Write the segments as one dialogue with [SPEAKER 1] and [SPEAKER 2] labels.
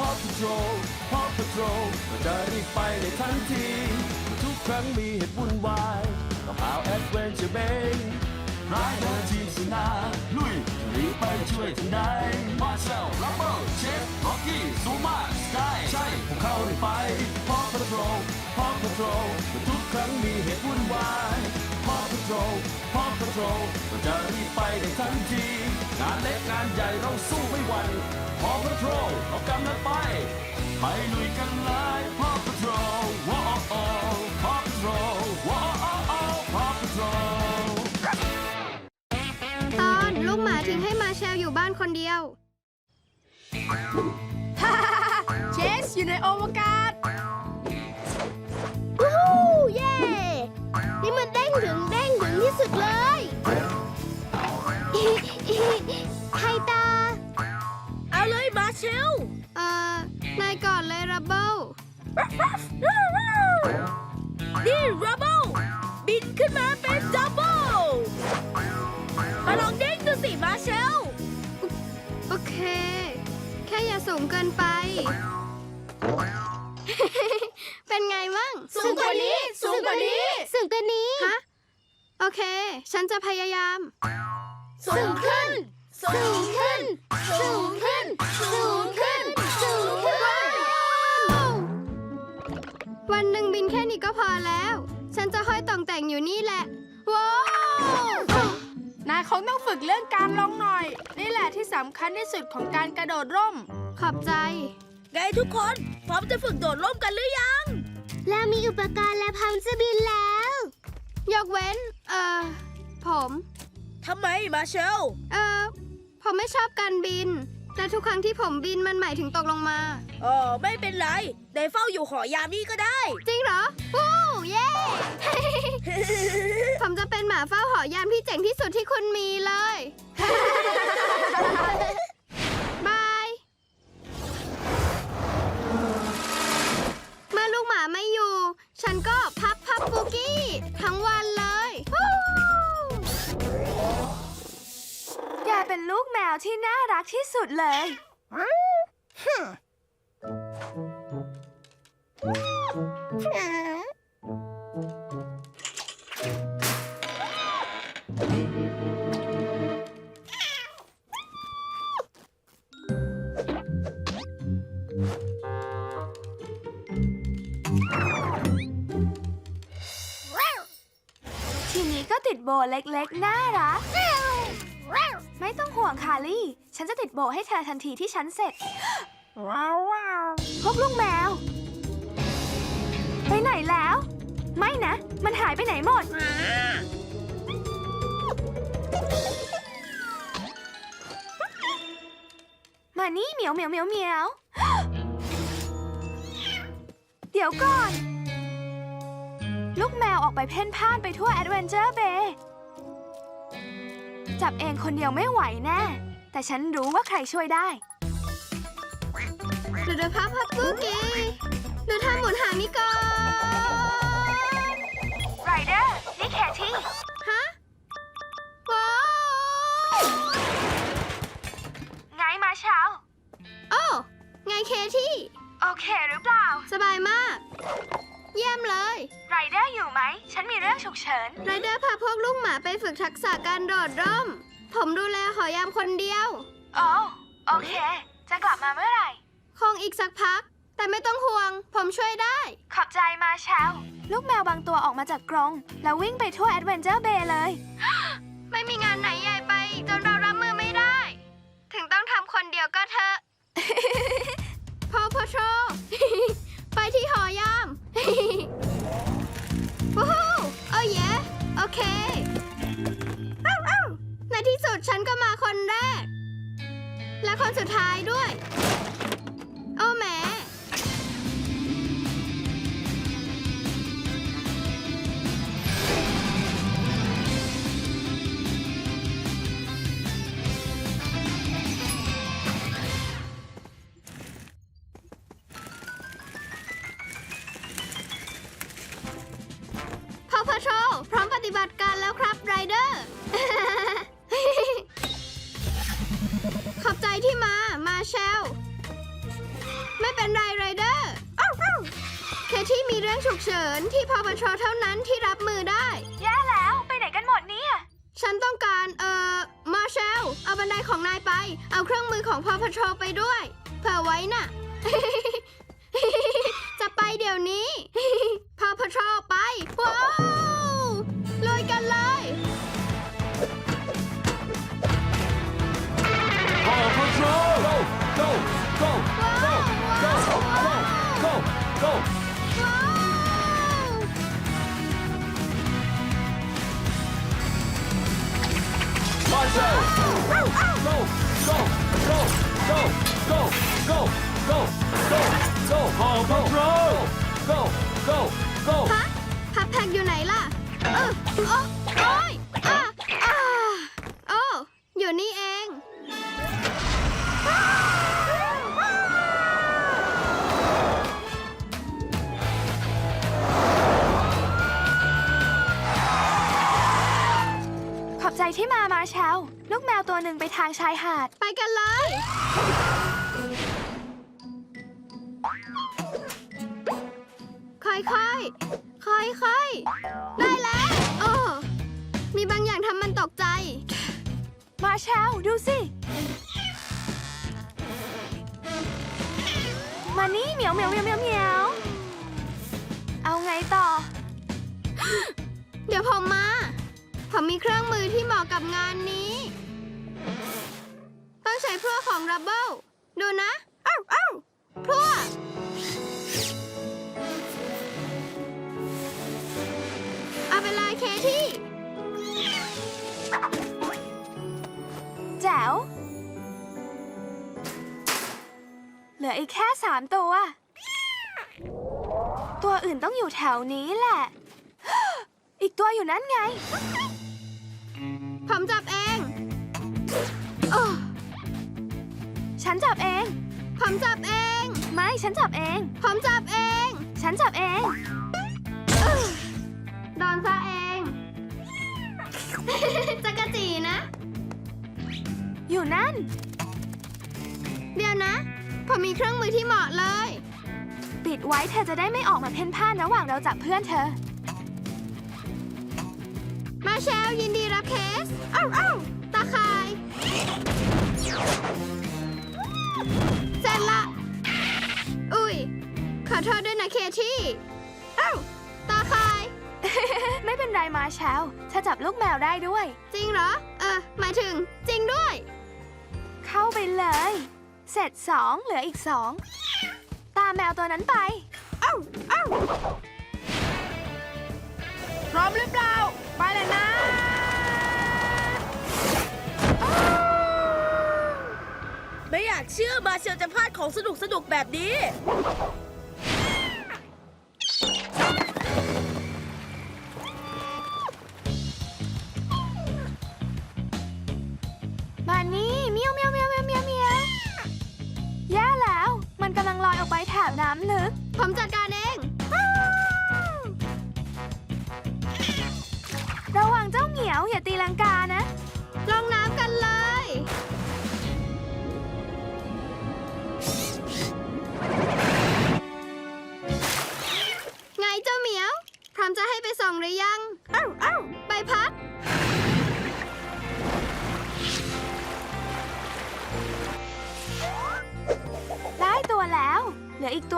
[SPEAKER 1] Paw Patrol Paw Patrol เราจะรีบไปในทันที ทุกครั้งมีเหตุวุ่นวายต้องหาแอดเวนเจอร์เบงรายเดอร์ทีมสนาลุยรีบไปช่วยทันใดมาเซลรับเบิลเชฟล็อกกี้ซูมาสกายใช่พวกเขาได้ไป Paw Patrol Paw Patrol ทุกครั้งมีเหตุวุ่นวาย Paw Patrol Paw Patrol เราจะรีบไปในทันที งานเล็กงานใหญ่เราสู้ไม่หวั่น Paw Patrol เอากำลังไป ไปลุยกันเลย Paw Patrol ว้าว Paw Patrol ว้าว Paw Patrol
[SPEAKER 2] ตอนลูกหมาทิ้งให้มาแชลอยู่บ้านคนเดียว
[SPEAKER 3] เชสอยู่ในอวกาศ
[SPEAKER 2] วู้เย่นี่มันเด้งถึงเด้งถึงที่สุดเลย ใครตา
[SPEAKER 3] เอาเลยมาเชล
[SPEAKER 2] เอ่อนายก่อนเลยรับเบิล
[SPEAKER 3] นี่รับเบิลบินขึ้นมาเป็นดับเบิลมาลองเด้งดูสิมาเชล
[SPEAKER 2] โอเค แค่อย่าสูงเกินไป เป็นไงมั่ง
[SPEAKER 3] สูงกว่านี้สูงกว่านี้
[SPEAKER 2] สูงกว่านี้ ฮะ โอเค ฉันจะพยายาม
[SPEAKER 3] สูงขึ้น สูงขึ้น สูงขึ้น สูงขึ้น สูงขึ้น
[SPEAKER 2] วันหนึ่งบินแค่นี้ก็พอแล้ว ฉันจะห้อยต่องแต่งอยู่นี่แหละ ว้าวนา
[SPEAKER 3] ยคงต้องฝึกเรื่องการลองหน่อย นี่แหละที่สำคัญที่สุดของการกระโดดร่ม
[SPEAKER 2] ขอบใจ
[SPEAKER 3] ไงทุกคน พร้อมจะฝึกโดดร่มกันหรือยัง
[SPEAKER 2] แล้วมีอุปกรณ์และพร้อมจะบินแล้ว ยกเว้น เอ่อ ผม
[SPEAKER 3] ทำไมมาเชล
[SPEAKER 2] เอ่อผมไม่ชอบการบิน แต่ทุกครั้งที่ผมบินมันหมายถึงตกลงมา
[SPEAKER 3] เออไม่เป็นไรได้เฝ้าอยู่หอยามนี่ก็ได้
[SPEAKER 2] จริงเหรอวู้เย้ ผมจะเป็นหมาเฝ้าหอยามที่เจ๋งที่สุดที่คุณมีเลย
[SPEAKER 4] สุดเลย ทีนี้ก็ติดโบเล็กๆ น่ารัก ไม่ต้องห่วงคาลี่ ฉันจะติดโบให้เธอทันทีที่ฉันเสร็จพวกลูกแมว ไปไหนแล้ว ไม่นะ มันหายไปไหนหมด มานี่เหมียวเหมียวเหมียวเหมียว เดี๋ยวก่อน ลูกแมวออกไปเพ่นพ่านไปทั่วแอดเวนเจอร์เบย์ จับเองคนเดียวไม่ไหวแน่ แต่ฉันรู้ว่าใครช่วยได้
[SPEAKER 2] หนูเดินพับพับปุกี้หนูทำหมุนหางนี่ก่อน
[SPEAKER 4] ไรเดอร์นี่แคที่
[SPEAKER 2] ฮะว้าว
[SPEAKER 4] ไงมาเช้า
[SPEAKER 2] โอ้ไงเคที่
[SPEAKER 4] โอเคหรือเปล่า
[SPEAKER 2] สบายมาก เยี่ยมเลย
[SPEAKER 4] ไรเดอร์อยู่ไหม ฉันมีเรื่องฉุกเฉิน
[SPEAKER 2] ไรเดอร์พ ไปฝึกทักษะการโดดร่ม ผมดูแลหอยามคนเดียว
[SPEAKER 4] โอ้โอเค จะกลับมาเมื่อไหร่
[SPEAKER 2] คงอีกสักพัก แต่ไม่ต้องห่วง ผมช่วยได้
[SPEAKER 4] ขอบใจมาเช้าลูกแมวบางตัวออกมาจากกรง แล้ววิ่งไปทั่วแอดเวนเจอร์เบย์เลย
[SPEAKER 2] ไม่มีงานไหนใหญ่ไปอีกจนเรารับมือไม่ได้ ถึงต้องทำคนเดียวก็เถอะ พอพอโช ไปที่หอยาม สุดท้ายด้วย แค่ที่มีเรื่องฉุกเฉินที่พอปชเท่านั้นที่รับมือได้
[SPEAKER 4] แย่แล้วไปไหนกันหมดเนี่ย
[SPEAKER 2] ฉันต้องการ เอ่อ มาเชล เอาบันไดของนายไป เอาเครื่องมือของพอพชไปด้วย เผื่อไว้น่ะ จะไปเดี๋ยวนี้พอพชไปว้าว พับแพ็กอยู่ไหนล่ะ เออโอ้าง
[SPEAKER 4] ชายหาด
[SPEAKER 2] ไปกันเลย ค่อยๆค่อยๆ ได้แล้ว โอ้ มีบางอย่างทำมันตกใจ
[SPEAKER 4] มาเชลดูสิ มานี่เหมียวเหมียวเหมียวเหมียวเหมียวเอาไงต่อ
[SPEAKER 2] เดี๋ยวผมมา ผมมีเครื่องมือที่เหมาะกับงานนี้ ใช้พลั่วของรับเบิลดูนะอ้าวอ้าวพลั่วเอาไปเลยเคที่
[SPEAKER 4] แจ๋วเหลืออีกแค่สามตัว ตัวอื่นต้องอยู่แถวนี้แหละ อีกตัวอยู่นั่นไง
[SPEAKER 2] ผมจับเอง โอ้
[SPEAKER 4] ฉันจับเอง
[SPEAKER 2] ผมจับเอง
[SPEAKER 4] ไม่ ฉันจับเอง
[SPEAKER 2] ผมจับเอง
[SPEAKER 4] ฉันจับเอง
[SPEAKER 2] โดนซะเองจะกระจีนะ
[SPEAKER 4] อยู่นั่น
[SPEAKER 2] เดี๋ยวนะ ผมมีเครื่องมือที่เหมาะเลย
[SPEAKER 4] ปิดไว้เธอจะได้ไม่ออกมาเพ่นพ่านระหว่างเราจับเพื่อนเธอ
[SPEAKER 2] มาเชลยินดีรับเคส อ้าวอ้าว เสร็จละ อุ้ย ขอโทษด้วยนะเคที่อ้าวตาคาย
[SPEAKER 4] ไม่เป็นไรมาเชลเธอจับลูกแมวได้ด้วย
[SPEAKER 2] จริงเหรอ เออ หมายถึง จริงด้วย
[SPEAKER 4] เข้าไปเลย เสร็จสองเหลืออีกสอง ตามแมวตัวนั้นไป
[SPEAKER 2] อ้าวอ้าว
[SPEAKER 3] พร้อมหรือเปล่า ไปเลยนะ ไม่อยากเชื่อมาเชลจะพลาดของสนุกสนุกแบบนี้
[SPEAKER 4] มานี่เมียวเมียวเมียวเมียวเมียวเมียวแย่แล้ว มันกำลังลอยออกไปแถบน้ำลึก
[SPEAKER 2] ผมจัดการเอง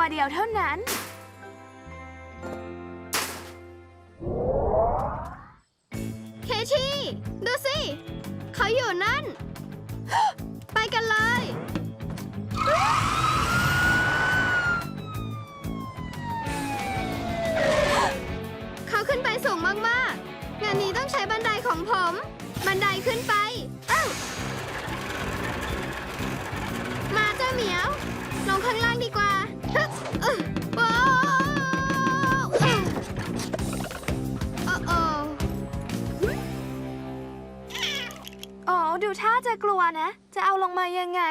[SPEAKER 4] ตั
[SPEAKER 2] ว
[SPEAKER 4] เดียวเท่านั้น
[SPEAKER 2] เคที่ ดูสิ เขาอยู่นั่น ไปกันเลย เขาขึ้นไปสูงมากๆ งานนี้ต้องใช้บันไดของผม บันไดขึ้นไปอ้า มาเจ้าเหมียว ลงข้างล่างดีกว่า
[SPEAKER 4] ดูท่าจะกลัวนะ จะเอาลงมายังไง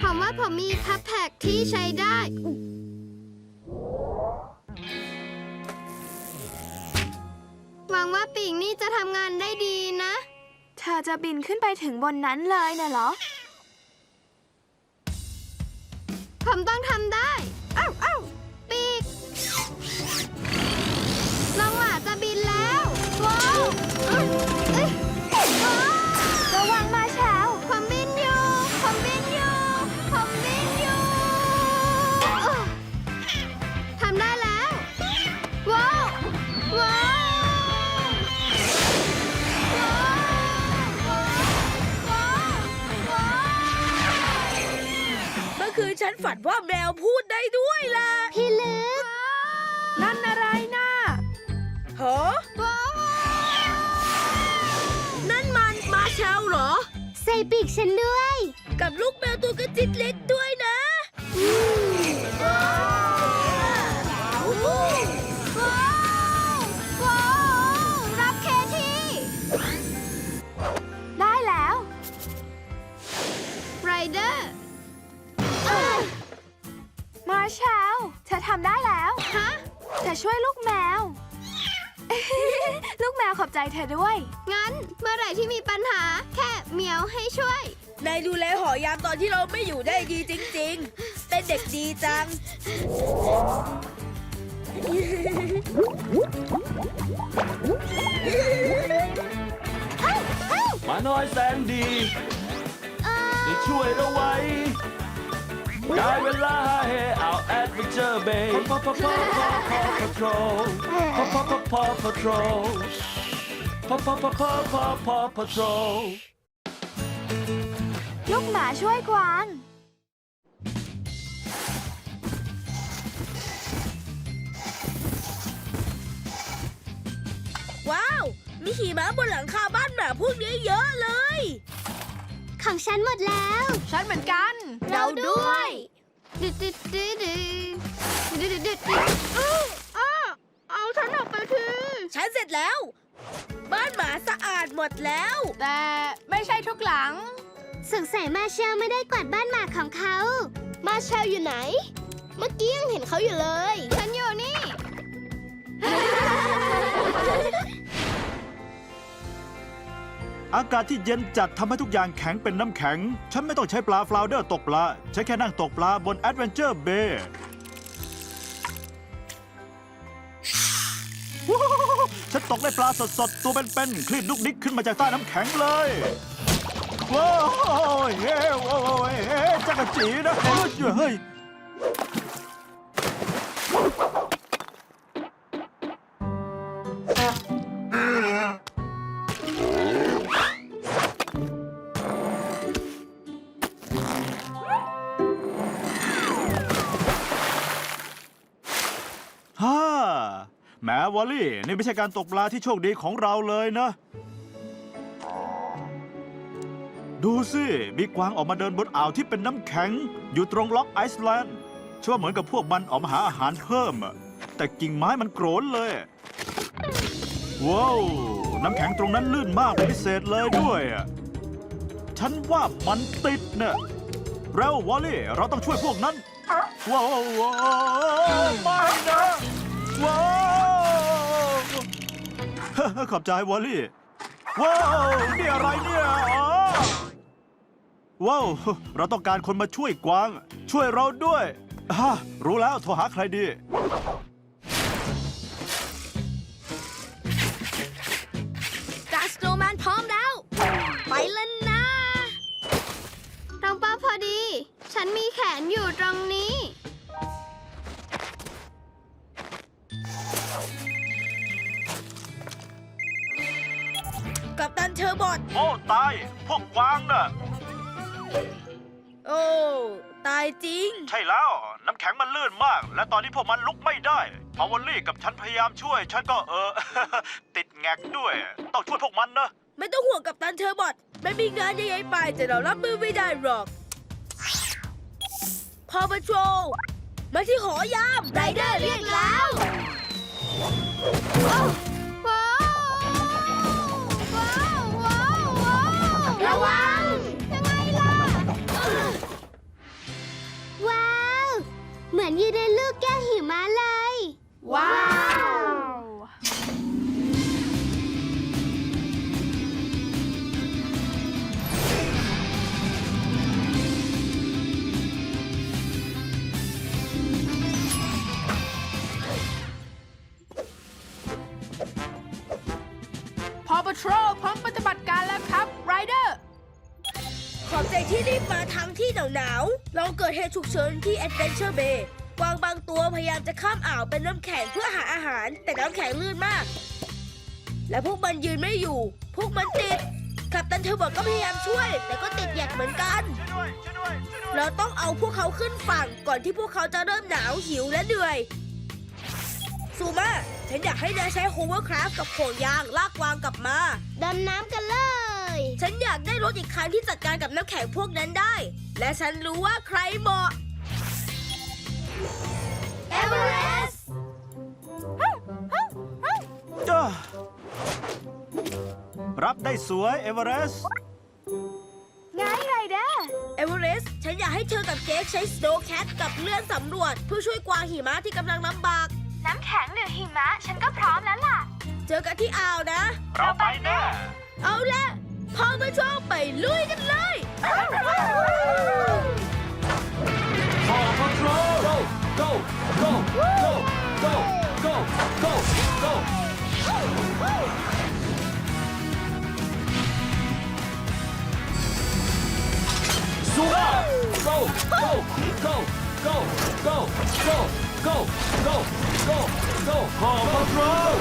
[SPEAKER 2] ผมว่าผมมีพับแพ็กที่ใช้ได้หวังว่าปีกนี่จะทำงานได้ดีนะ
[SPEAKER 4] เธอจะบินขึ้นไปถึงบนนั้นเลยนะเหรอ
[SPEAKER 2] ผมต้องทำได้เอ้าเอ้าปี
[SPEAKER 3] ฉันฝันว่าแมวพูดได้ด้วยล่ะ
[SPEAKER 2] พี่ลึก
[SPEAKER 3] นั่นอะไรนะเหรอ
[SPEAKER 2] ว้าว
[SPEAKER 3] นั่นมันมาเชลเหรอ
[SPEAKER 2] ใส่ปีกฉันด้วย
[SPEAKER 3] กับลูกแมวตัวกระจิตเล็กด้วยนะ
[SPEAKER 2] ว้
[SPEAKER 3] ตอนที่เราไม่อยู่ได้ดีจริง ๆ เป็นเด็กดีจัง
[SPEAKER 1] มาน้อยแสนดีได้ช่วยเราไว้ ได้เวลาเฮเอาแอดเวนเจอร์เบย์พอพอพอพอพอพอทรพอพอพอพอพอทรพอพอพอพอพอพอพอทร
[SPEAKER 4] ลูกหมาช่วยกวาง
[SPEAKER 3] ว้าว มีขี่ม้าบนหลังคาบ้านหมาพวกนี้เยอะเลย
[SPEAKER 2] ของฉันหมดแล้ว
[SPEAKER 4] ฉันเหมือนกัน
[SPEAKER 2] เราด้วยดึดดึดดึดดึดดึดดึดดึดอ้าวอ้าวเอาฉันออกไปที
[SPEAKER 3] ฉันเสร็จแล้ว บ้านหมาสะอาดหมดแล้ว
[SPEAKER 4] แต่ไม่ใช่ทุกหลัง
[SPEAKER 2] สงสัยมาเชลไม่ได้กวาดบ้านหมาของเขา มาเชลอยู่ไหน เมื่อกี้ยังเห็นเขาอยู่เลย ฉันอยู่นี่
[SPEAKER 5] อากาศที่เย็นจัดทำให้ทุกอย่างแข็งเป็นน้ำแข็ง ฉันไม่ต้องใช้ปลาฟลาวเดอร์ตกปลาฉันแค่นั่งตกปลาบนแอดเวนเจอร์เบย์ฉันตกได้ปลาสดๆ ตัวเป็นๆ คลื่นลูกนิกขึ้นมาจากใต้น้ำแข็งเลย ว้าวเฮ้ยโอ้ยเฮ้จักรจีนะเฮ้ยเฮ้ยฮ่าแหมวอลลี่ นี่ไม่ใช่การตกปลาที่โชคดีของเราเลยนะ ดูสิ มีกวางออกมาเดินบนอ่าวที่เป็นน้ำแข็ง อยู่ตรงล็อกไอซ์แลนด์เชื่อว่าเหมือนกับพวกมันออกมาหาอาหารเพิ่ม แต่กิ่งไม้มันโกรนเลย ว้าว น้ำแข็งตรงนั้นลื่นมากเป็นพิเศษเลยด้วยฉันว่ามันติดเนะเร็ววอลลี่ เราต้องช่วยพวกนั้นว้าวว้าวไม่นะว้าวขอบใจวอลลี่ ว้าว นี่อะไรเนี่ยอ๋อ ว้าวเราต้องการคนมาช่วยกวาง ช่วยเราด้วยฮะรู้แล้วโทรหาใครดี
[SPEAKER 2] ตอนนี้
[SPEAKER 5] พวกมันลุกไม่ได้พอวอลลี่กับฉันพยายามช่วย ฉันก็เออ ติดแงกด้วย ต้องช่วยพวกมันนะ
[SPEAKER 3] ไม่ต้องห่วงกับตันเชอร์บอทไม่มีงานใหญ่ๆไปแต่เรารับมือไม่ได้หรอก พอปโทรมาที่หอยามไรเดอร์เรียกแล้ว
[SPEAKER 2] ว้าวว้าวว้าว เหมือนอยู่ในลูกแก้วหิมะเลย
[SPEAKER 4] ว้าว พอปะโท
[SPEAKER 3] รพร้อมปฏิบั
[SPEAKER 6] ติการ
[SPEAKER 3] ที่รีบมาทางที่หนาวๆ เราเกิดเหตุฉุกเฉินที่ Adventure Bay กวางบางตัวพยายามจะข้ามอ่าวเป็นน้ำแข็งเพื่อหาอาหาร แต่น้ำแข็งลื่นมาก และพวกมันยืนไม่อยู่ พวกมันติดกัปตันเทอร์บอกก็พยายามช่วย แต่ก็ติดแยกเหมือนกัน เราต้องเอาพวกเขาขึ้นฝั่งก่อนที่พวกเขาจะเริ่มหนาวหิวและเหนื่อยซูมาฉันอยากให้นายใช้โฮเวอร์คราฟกับโขงยางลากวางกลับมา
[SPEAKER 2] ดำน้ำกันเลย
[SPEAKER 3] ฉันอยากได้รถอีกคันที่จัดการกับน้ำแข็งพวกนั้นได้ และฉันรู้ว่าใครเหมาะ
[SPEAKER 2] เอเวอเรสต์
[SPEAKER 5] จ้ารับได้สวยเอเวอเรสต์
[SPEAKER 4] ไงไรเดอร์
[SPEAKER 3] เอเวอเรสต์ฉันอยากให้เธอกับเจคใช้สโนว์แคทกับเลื่อนสำรวจเพื่อช่วยกวางหิมะที่กำลังลำบาก
[SPEAKER 4] น้ำแข็งหรือหิมะ ฉันก็พร้อมแล้วล่ะ
[SPEAKER 3] เจอกันที่อ่าวนะ
[SPEAKER 5] เราไปแน่
[SPEAKER 3] เอาละ พอมาชอบไปลุยกันเลย
[SPEAKER 1] Paw Patrol go go go go go go go go Zuma go go go go go go go go go go Paw Patrol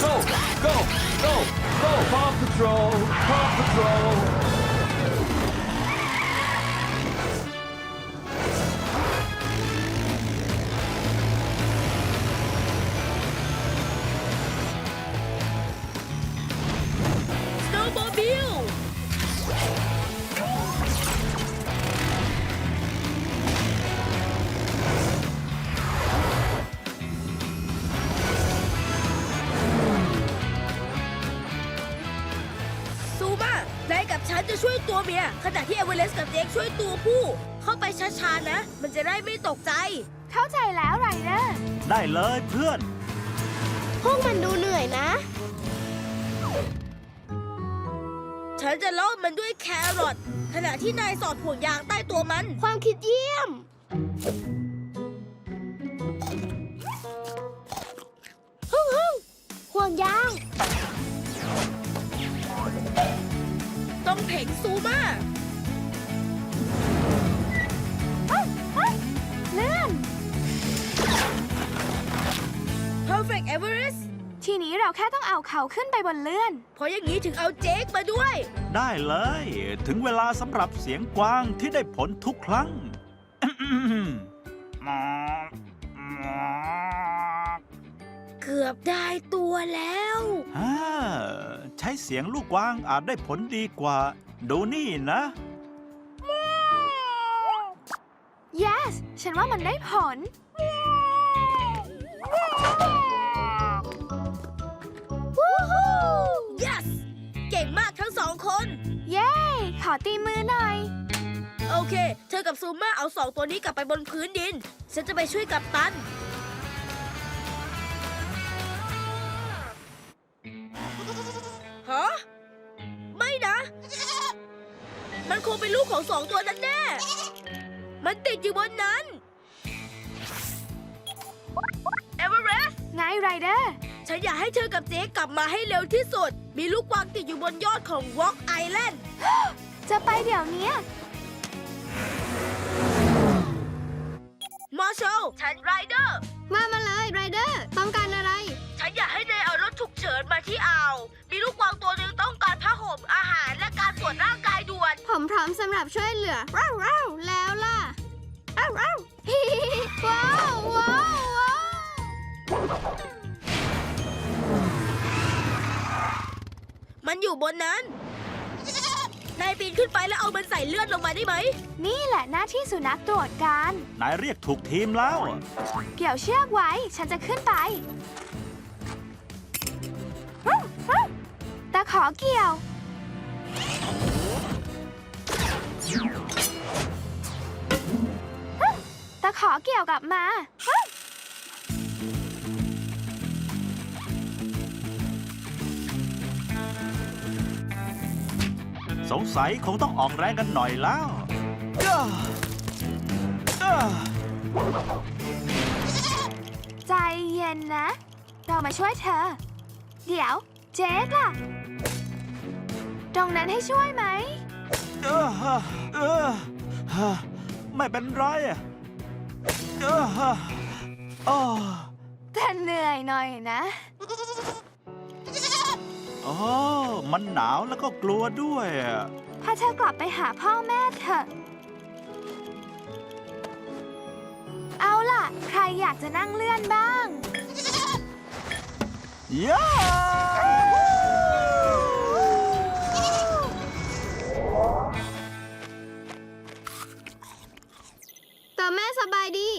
[SPEAKER 1] go go go go. Paw Patrol Paw Patrol
[SPEAKER 3] กับฉันจะช่วยตัวเมีย ขณะที่เอเวอเรสต์กับเจคช่วยตัวผู้ เข้าไปช้าๆนะ มันจะได้ไม่ตกใจ
[SPEAKER 4] เข้าใจแล้วไรเดอร์
[SPEAKER 5] ได้เลยเพื่อน
[SPEAKER 2] พวกมันดูเหนื่อยนะ
[SPEAKER 3] ฉันจะล่อมันด้วยแครอทขณะที่นายสอดห่วงยางใต้ตัวมัน
[SPEAKER 2] ความคิดเยี่ยม ฮึ่งฮึ่งห่วงยาง
[SPEAKER 3] ต้องเพ่งซูมา
[SPEAKER 4] เลื่อน
[SPEAKER 3] Perfect Everest
[SPEAKER 4] ทีนี้เราแค่ต้องเอาเขาขึ้นไปบนเลื่อน
[SPEAKER 3] เพราะอย่างนี้ถึงเอาเจคมาด้วย
[SPEAKER 5] ได้เลย ถึงเวลาสำหรับเสียงกวางที่ได้ผลทุกครั้ง
[SPEAKER 3] เกือบได้ตัวแล้ว
[SPEAKER 5] ฮ่าใช้เสียงลูกกวางอาจได้ผลดีกว่า ดูนี่นะ
[SPEAKER 4] yes ฉันว่ามันได้ผล
[SPEAKER 3] yes เก่งมากทั้งสองคน
[SPEAKER 4] เย้ ขอตีมือหน่อย
[SPEAKER 3] โอเค เธอกับซูมาเอาสองตัวนี้กลับไปบนพื้นดิน ฉันจะไปช่วยกับตัน มันคงเป็นลูกของสองตัวนั้นแน่ มันติดอยู่บนนั้น เอเวอเรสต์
[SPEAKER 4] ไงไรเดอร์
[SPEAKER 3] ฉันอยากให้เธอกับเจ๊กลับมาให้เร็วที่สุด มีลูกกวางติดอยู่บนยอดของ Rock Island
[SPEAKER 4] จะไปเดี๋ยวเนี้ย
[SPEAKER 3] มาโชว์ฉันไรเดอร์
[SPEAKER 2] มามาเลยไรเดอร์ ต้องการอะไร
[SPEAKER 3] ฉันอยากให้นายเอารถฉุกเฉินมาที่อ่าว ตรวจร่างกายด่วน
[SPEAKER 2] ผมพร้อมสำหรับช่วยเหลือร้าวร้าวแล้วล่ะร้าวร้าวฮิฮิฮิว้าวว้าวว้าว
[SPEAKER 3] มันอยู่บนนั้น นายปีนขึ้นไปแล้วเอามันใส่เลือดลงมาได้ไหม
[SPEAKER 4] นี่แหละหน้าที่สุนัขตรวจการ
[SPEAKER 5] นายเรียกถูกทีมแล้ว
[SPEAKER 4] เกี่ยวเชือกไว้ ฉันจะขึ้นไปฮึ่มฮึ่มตะขอเกี่ยว ตะขอเกี่ยวกลับมาฮึ่ม
[SPEAKER 5] สงสัยคงต้องออกแรงกันหน่อยแล้วจ้าจ้า
[SPEAKER 4] ใจเนนะ เรามาช่วยเธอ เดี๋ยวเจสล่ะ ตรงนั้นให้ช่วยไหม
[SPEAKER 5] เออเออเออไม่เป็นไรอะ เอออ้
[SPEAKER 4] แต่เหนื่อยหน่อยนะ
[SPEAKER 5] โอ้มันหนาวแล้วก็กลัวด้วยอะ
[SPEAKER 4] พาเธอกลับไปหาพ่อแม่เถอะ เอาล่ะ ใครอยากจะนั่งเลื่อนบ้าง
[SPEAKER 5] ย้า
[SPEAKER 2] สบายดี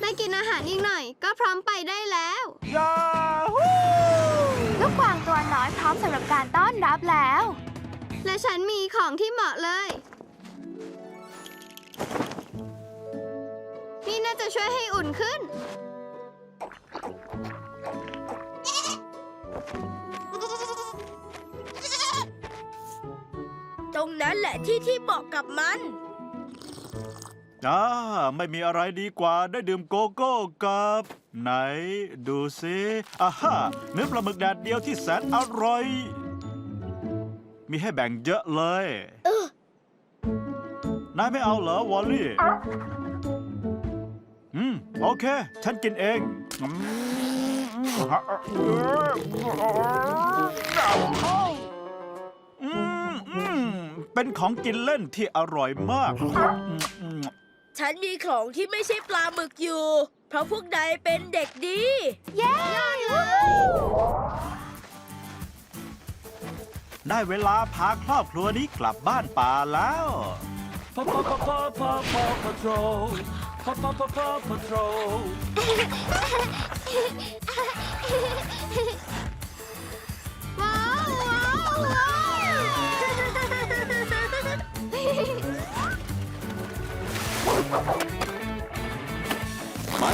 [SPEAKER 2] ได้กินอาหารอีกหน่อย ก็พร้อมไปได้แล้ว
[SPEAKER 5] ยาฮู
[SPEAKER 4] ลูกกวางตัวน้อยพร้อมสำหรับการต้อนรับแล้ว
[SPEAKER 2] และฉันมีของที่เหมาะเลย นี่น่าจะช่วยให้อุ่นขึ้น
[SPEAKER 3] ตรงนั้นแหละที่ที่เหมาะกับมัน
[SPEAKER 5] อ่าไม่มีอะไรดีกว่าได้ดื่มโกโก้กับ ไหนดูสิอ่าฮ่าเนื้อปลาหมึกแดดเดียวที่แสนอร่อย มีให้แบ่งเยอะเลยนายไม่เอาเหรอวอลลี่ อืม โอเค ฉันกินเองอืมอืมเป็นของกินเล่นที่อร่อยมากอืมอืม
[SPEAKER 3] ฉันมีของที่ไม่ใช่ปลาหมึกอยู่ เพราะพวกนายเป็นเด็กดี
[SPEAKER 4] เย้
[SPEAKER 5] ได้เวลาพาครอบครัวนี้กลับบ้านป่าแล้ว
[SPEAKER 1] Paw Paw Paw Paw Paw Paw Patrol Paw Paw Paw Paw Patrol
[SPEAKER 2] ว้าวว้าวว้าว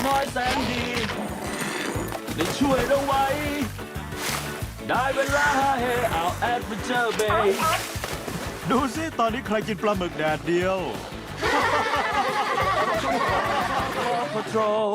[SPEAKER 1] น้อยแสนดี ได้ช่วยเราไว้ ได้เวลาเฮเอาแอดเวนเจอร์เบย์
[SPEAKER 5] ดูสิ ตอนนี้ใครกินปลาหมึกแดดเดียว
[SPEAKER 1] Patrol